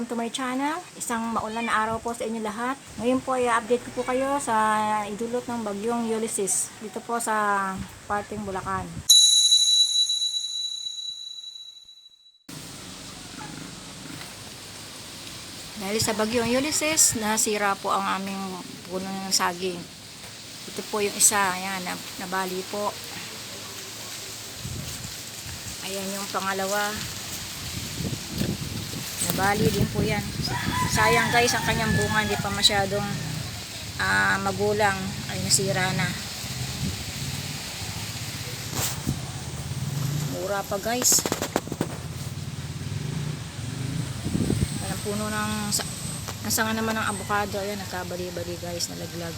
welcome to my channel. Isang maulan na araw po sa inyo lahat. Ngayon po ay update ko po kayo sa idulot ng bagyong Ulysses dito po sa parting Bulacan. Dahil sa bagyong Ulysses, nasira po ang aming puno ng saging. Ito po yung isa, ayan, nab- nabali po. Ayan yung pangalawa. Nabali din po yan. Sayang guys, ang kanyang bunga hindi pa masyadong ah, magulang. Ay nasira na. Mura pa guys. Ayan puno ng sa- nasanga naman ng avocado. Ayan, nagkabali-bali guys, nalaglag.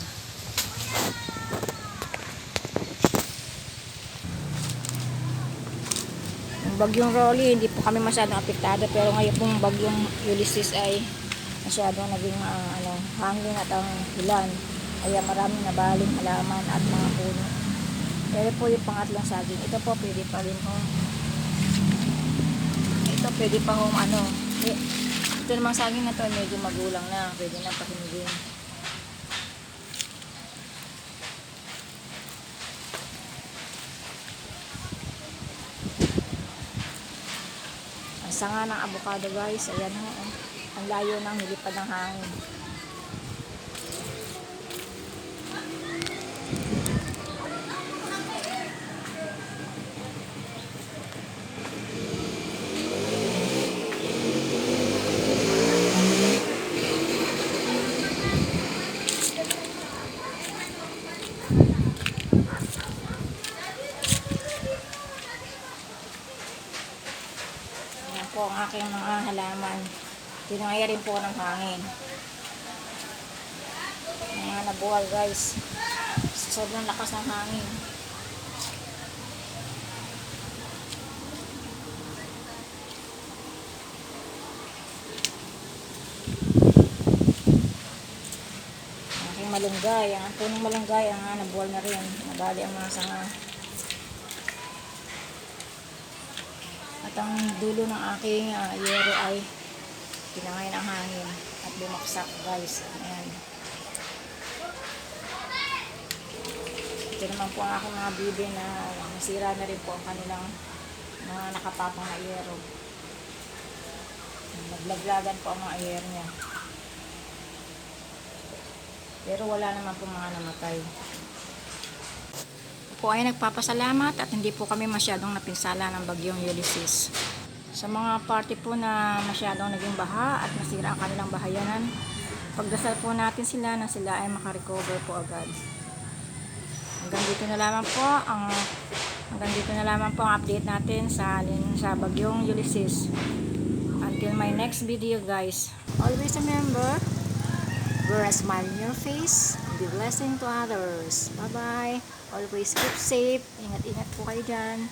Bagyong Rolly, hindi po kami masyadong apektado pero ngayon pong bagyong Ulysses ay masyadong naging ah, ano, hangin at ang ulan. Kaya maraming nabaling halaman at mga puno. Pero po yung pangatlong saging. Ito po pwede pa rin ho. Ito pwede pa ho ano. Eh, ito namang saging na to medyo magulang na. Pwede na pakinigin. Sanga ng avocado guys, ayan ho. oh. Ang layo ng nilipad ng hangin. Ang aking mga halaman. Tinangaya rin po ng hangin. Mga nabuwal guys. Sobrang lakas ng hangin. Ang aking malunggay. Ang punong malunggay. Ang nabuwal na rin. Nabali ang mga sanga. At ang dulo ng aking ah, yero ay pinangay ng hangin at bumaksak guys. Ayan. Ito naman po ang aking mga bibi na nasira na rin po ang kanilang mga nakapapang na yero. Naglaglagan po ang mga yero niya. Pero wala naman po mga namatay po ay nagpapasalamat at hindi po kami masyadong napinsala ng bagyong Ulysses. Sa mga party po na masyadong naging baha at nasira ang kanilang bahayanan, pagdasal po natin sila na sila ay makarecover po agad. Hanggang dito na lamang po ang hanggang dito na lamang po ang update natin sa alin sa bagyong Ulysses. Until my next video guys. Always remember, wear a smile on your face be blessing to others. Bye-bye. Always keep safe. Ingat-ingat po kayo dyan.